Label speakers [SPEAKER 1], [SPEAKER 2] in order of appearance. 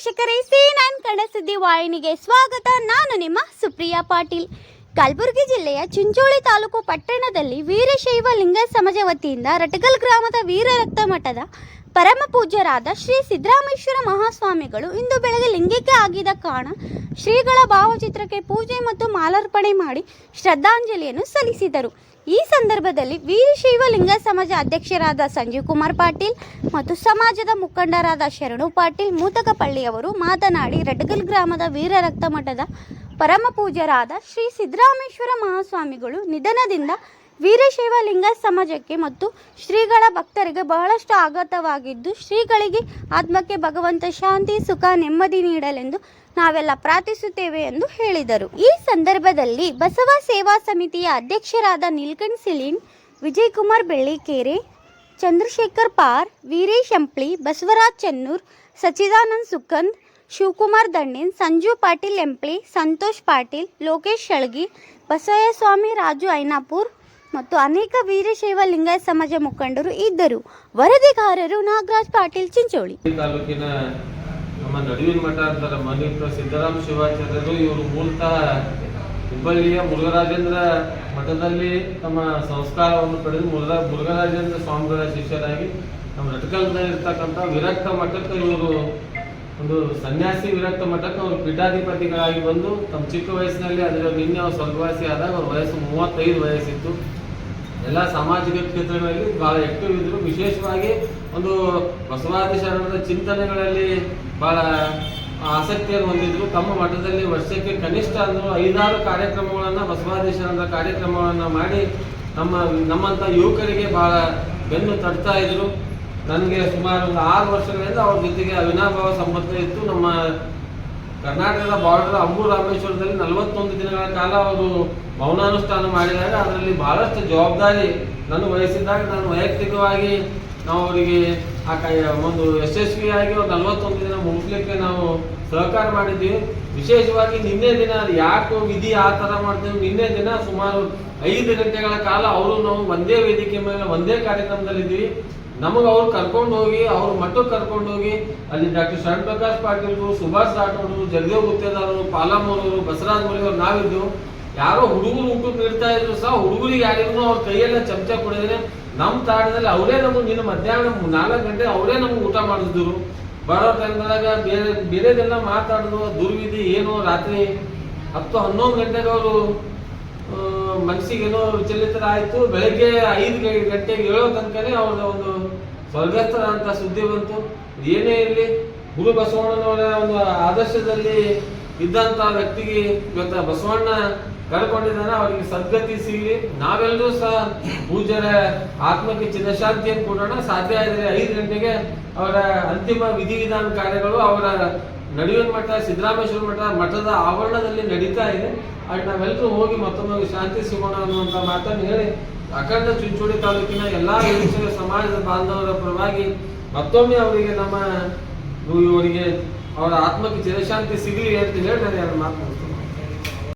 [SPEAKER 1] ವೀಕ್ಷಕರೇ C nine Kannada ಸುದ್ದಿ ವಾಹಿನಿಗೆ ಸ್ವಾಗತ. ನಾನು ನಿಮ್ಮ ಸುಪ್ರಿಯಾ ಪಾಟೀಲ್. ಕಲಬುರಗಿ ಜಿಲ್ಲೆಯ ಚಿಂಚೋಳಿ ತಾಲೂಕು ಪಟ್ಟಣದಲ್ಲಿ ವೀರಶೈವ ಲಿಂಗ ಸಮಾಜ ವತಿಯಿಂದ ರಟಗಲ್ ಗ್ರಾಮದ ವೀರ ರಕ್ತ ಮಠದ ಪರಮ ಪೂಜ್ಯರಾದ ಶ್ರೀ ಸಿದ್ದರಾಮೇಶ್ವರ ಮಹಾಸ್ವಾಮಿಗಳು ಇಂದು ಬೆಳಗ್ಗೆ ಲಿಂಗಕ್ಕೆ ಆಗಿದ ಕಾರಣ ಶ್ರೀಗಳ ಭಾವಚಿತ್ರಕ್ಕೆ ಪೂಜೆ ಮತ್ತು ಮಾಲಾರ್ಪಣೆ ಮಾಡಿ ಶ್ರದ್ಧಾಂಜಲಿಯನ್ನು ಸಲ್ಲಿಸಿದರು. ಈ ಸಂದರ್ಭದಲ್ಲಿ ವೀರಶೈವ ಲಿಂಗ ಸಮಾಜ ಅಧ್ಯಕ್ಷರಾದ ಸಂಜೀವ್ ಕುಮಾರ್ ಪಾಟೀಲ್ ಮತ್ತು ಸಮಾಜದ ಮುಖಂಡರಾದ ಶರಣು ಪಾಟೀಲ್ ಮೂತಕಪಳ್ಳಿಯವರು ಮಾತನಾಡಿ ರಟಗಲ್ ಗ್ರಾಮದ ವೀರ ರಕ್ತ ಮಠದ ಪರಮ ಪೂಜ್ಯರಾದ ಶ್ರೀ ಸಿದ್ದರಾಮೇಶ್ವರ ಮಹಾಸ್ವಾಮಿಗಳು ನಿಧನದಿಂದ ವೀರಶೈವ ಲಿಂಗ ಸಮಾಜಕ್ಕೆ ಮತ್ತು ಶ್ರೀಗಳ ಭಕ್ತರಿಗೆ ಬಹಳಷ್ಟು ಆಘಾತವಾಗಿದ್ದು, ಶ್ರೀಗಳಿಗೆ ಆತ್ಮಕ್ಕೆ ಭಗವಂತ ಶಾಂತಿ, ಸುಖ, ನೆಮ್ಮದಿ ನೀಡಲೆಂದು ನಾವೆಲ್ಲ ಪ್ರಾರ್ಥಿಸುತ್ತೇವೆ ಎಂದು ಹೇಳಿದರು. ಈ ಸಂದರ್ಭದಲ್ಲಿ ಬಸವ ಸೇವಾ ಸಮಿತಿಯ ಅಧ್ಯಕ್ಷರಾದ ನೀಲ್ಕಂಠ್ ಸಿಲಿನ್, ವಿಜಯಕುಮಾರ್ ಬೆಳ್ಳಿಕೇರೆ, ಚಂದ್ರಶೇಖರ್ ಪಾರ್, ವೀರೇಶ್ ಅಂಪ್ಲಿ ಬಸವರಾಜ್ ಚೆನ್ನೂರ್ ಸಚಿದಾನಂದ್ ಸುಕಂದ್ ಶಿವಕುಮಾರ್ ದಂಡಿನ್ ಸಂಜು ಪಾಟೀಲ್ ಎಂಪ್ಲಿ, ಸಂತೋಷ್ ಪಾಟೀಲ್, ಲೋಕೇಶ್ ಶಳ್ಗಿ ಬಸವಯ್ಯಸ್ವಾಮಿ ರಾಜು ಐನಾಪುರ್ ಮತ್ತು ಅನೇಕ ವೀರಶೈವ ಲಿಂಗಾಯತ ಸಮಾಜ ಮುಖಂಡರು ಇದ್ದರು. ವರದಿಗಾರರು ನಾಗರಾಜ್ ಪಾಟೀಲ್ ಚಿಂಚೋಳಿ.
[SPEAKER 2] ತಾಲೂಕಿನ ನಮ್ಮ ನಡುವಿನ ಮಠ ಅಂತಾರೆ ಮನಿಪ್ರ ಸಿದ್ದರಾಮ ಶಿವಾಚಾರ್ಯರು, ಇವರು ಮೂಲತಃ ಹುಬ್ಬಳ್ಳಿಯ ಮುರುಘರಾಜೇಂದ್ರ ಮಠದಲ್ಲಿ ತಮ್ಮ ಸಂಸ್ಕಾರವನ್ನು ಪಡೆದು ಮುರುಘ, ಮುರುಘರಾಜೇಂದ್ರ ಸ್ವಾಮಿಗಳ ಶಿಷ್ಯರಾಗಿ ನಮ್ಮ ರಟಕಲ್ದಲ್ಲಿ ಇರ್ತಕ್ಕಂಥ ವಿರಕ್ತ ಮಠಕ್ಕೆ ಇವರು ಒಂದು ಸನ್ಯಾಸಿ ವಿರಕ್ತ ಮಠಕ್ಕೆ ಅವರು ಪೀಠಾಧಿಪತಿಗಳಾಗಿ ಬಂದು ತಮ್ಮ ಚಿಕ್ಕ ವಯಸ್ಸಿನಲ್ಲಿ ಅದರ ನಿನ್ನೆ ಅವ್ರು ಸ್ವರ್ಗವಾಸಿ ಆದಾಗ ಅವ್ರ ವಯಸ್ಸು ಮೂವತ್ತೈದು ವಯಸ್ಸಿತ್ತು. ಎಲ್ಲ ಸಾಮಾಜಿಕ ಕ್ಷೇತ್ರಗಳಲ್ಲಿ ಬಹಳ ಆಕ್ಟಿವ್ ಇದ್ರು. ವಿಶೇಷವಾಗಿ ಒಂದು ಬಸವಾದಿ ಶರಣರ ಚಿಂತನೆಗಳಲ್ಲಿ ಬಹಳ ಆಸಕ್ತಿಯನ್ನು ಹೊಂದಿದ್ರು. ತಮ್ಮ ಮಠದಲ್ಲಿ ವರ್ಷಕ್ಕೆ ಕನಿಷ್ಠ ಅಂದ್ರೆ ಐದಾರು ಕಾರ್ಯಕ್ರಮಗಳನ್ನ ಬಸವಾದಿ ಶರಣರ ಕಾರ್ಯಕ್ರಮಗಳನ್ನ ಮಾಡಿ ನಮ್ಮ, ನಮ್ಮಂತ ಯುವಕರಿಗೆ ಬಹಳ ಬೆನ್ನು ತಟ್ತಾ ಇದ್ರು. ನನಗೆ ಸುಮಾರು ಒಂದು ಆರು ವರ್ಷಗಳಿಂದ ಅವ್ರ ಜೊತೆಗೆ ಅವಿನಾಭಾವ ಸಂಬಂಧ ಇತ್ತು. ನಮ್ಮ ಕರ್ನಾಟಕದ ಬಾರ್ಡರ್ ಅಂಬು ರಾಮೇಶ್ವರದಲ್ಲಿ ನಲವತ್ತೊಂದು ದಿನಗಳ ಕಾಲ ಅವರು ಮೌನಾನುಷ್ಠಾನ ಮಾಡಿದಾಗ ಅದರಲ್ಲಿ ಬಹಳಷ್ಟು ಜವಾಬ್ದಾರಿ ನಾನು ವಹಿಸಿದ್ದಾಗ ನಾನು ವೈಯಕ್ತಿಕವಾಗಿ ನಾವು ಅವರಿಗೆ ಆ ಕೈ, ಒಂದು ಯಶಸ್ವಿಯಾಗಿ ಒಂದು ನಲವತ್ತೊಂದು ದಿನ ಮುಗಿಸ್ಲಿಕ್ಕೆ ನಾವು ಸಹಕಾರ ಮಾಡಿದ್ದೀವಿ. ವಿಶೇಷವಾಗಿ ನಿನ್ನೆ ದಿನ ಯಾಕೆ ವಿಧಿ ಆ ಥರ ಮಾಡ್ತೀವಿ. ನಿನ್ನೆ ದಿನ ಸುಮಾರು ಐದು ಗಂಟೆಗಳ ಕಾಲ ಅವರು ನಾವು ಒಂದೇ ವೇದಿಕೆ ಮೇಲೆ, ಒಂದೇ ಕಾರ್ಯಕ್ರಮದಲ್ಲಿದ್ದೀವಿ. ನಮಗೆ ಅವ್ರು ಕರ್ಕೊಂಡು ಹೋಗಿ, ಅವ್ರ ಮಠಕ್ಕೆ ಕರ್ಕೊಂಡು ಹೋಗಿ, ಅಲ್ಲಿ ಡಾಕ್ಟರ್ ಶರಣ್ ಪ್ರಕಾಶ್ ಪಾಟೀಲ್ ಸುಭಾಷ್ ರಾಠೋಡ್ ಜಗದೇವ್ ಗುತ್ತೇದಾರರು ಪಾಲಾಮೂರವರು ಬಸವರಾಜ್ ಅವ್ರು ನಾವಿದ್ದು, ಯಾರೋ ಹುಡುಗರು ಊಟಕ್ಕೆ ನೀಡ್ತಾ ಇದ್ರು ಸಹ ಹುಡುಗರಿಗೆ ಯಾರಿಗೂ ಅವ್ರ ಕೈಯೆಲ್ಲ ಚಮಚ ಕೊಡಿದ್ರೆ ನಮ್ಮ ತಾಣದಲ್ಲಿ ಅವರೇ ನಮಗೆ ನಿನ್ನ ಮಧ್ಯಾಹ್ನ ನಾಲ್ಕು ಗಂಟೆ ಅವರೇ ನಮ್ಗೆ ಊಟ ಮಾಡಿದ್ರು ಬರೋ ಟೈಮ್ದಾಗ ಬೇರೆ, ಬೇರೆದೆಲ್ಲ ಮಾತಾಡಿದ್ರು ದುರ್ವಿಧಿ, ಏನು ರಾತ್ರಿ ಹತ್ತು ಹನ್ನೊಂದು ಗಂಟೆಗೆ ಅವರು ಮನಸ್ಸಿಗೆ ಏನೋ ವಿಚಲಿತರ ಆಯ್ತು, ಬೆಳಗ್ಗೆ ಐದು ಗಂಟೆಗೆ ಏಳೋ ತನಕನೇ ಅವ್ರ ಒಂದು ಸ್ವರ್ಗಸ್ಥರ ಅಂತ ಸುದ್ದಿ ಬಂತು. ಏನೇ ಇರಲಿ, ಗುರು ಬಸವಣ್ಣನವರ ಒಂದು ಆದರ್ಶದಲ್ಲಿ ಇದ್ದಂತ ವ್ಯಕ್ತಿಗೆ ಇವತ್ತ ಬಸವಣ್ಣ ಕಳ್ಕೊಂಡಿದ್ದಾನೆ ಅವರಿಗೆ ಸದ್ಗತಿ ಸಿಗಲಿ ನಾವೆಲ್ಲರೂ ಸಹ ಪೂಜ್ಯರ ಆತ್ಮಕ್ಕೆ ಚಿನ್ನಶಾಂತಿಯನ್ನು ಕೊಡೋಣ. ಸಾಧ್ಯ ಆದರೆ ಐದು ಗಂಟೆಗೆ ಅವರ ಅಂತಿಮ ವಿಧಿವಿಧಾನ ಕಾರ್ಯಗಳು ಅವರ ನಡುವಿನ ಮಠ ಸಿದ್ದರಾಮೇಶ್ವರ ಮಠ, ಮಠದ ಆವರಣದಲ್ಲಿ ನಡೀತಾ ಇದೆ. ಅಲ್ಲಿ ನಾವೆಲ್ಲರೂ ಹೋಗಿ ಮತ್ತೊಮ್ಮೆ ಶಾಂತಿ ಸಿಗೋಣ ಅನ್ನುವಂಥ ಮಾತನ್ನು ಹೇಳಿ ಅಖಂಡ ಚುಂಚೋಳಿ ತಾಲೂಕಿನ ಎಲ್ಲಾ ನಿರೀಕ್ಷಕ ಸಮಾಜದ ಬಾಂಧವರ ಪರವಾಗಿ ಮತ್ತೊಮ್ಮೆ ಅವರಿಗೆ ನಮ್ಮ, ಇವರಿಗೆ ಅವರ ಆತ್ಮಕ್ಕೆ ಚಿರಶಾಂತಿ ಸಿಗಲಿ ಅಂತ ಹೇಳಿ ನಾನು ಎರಡು ಮಾತು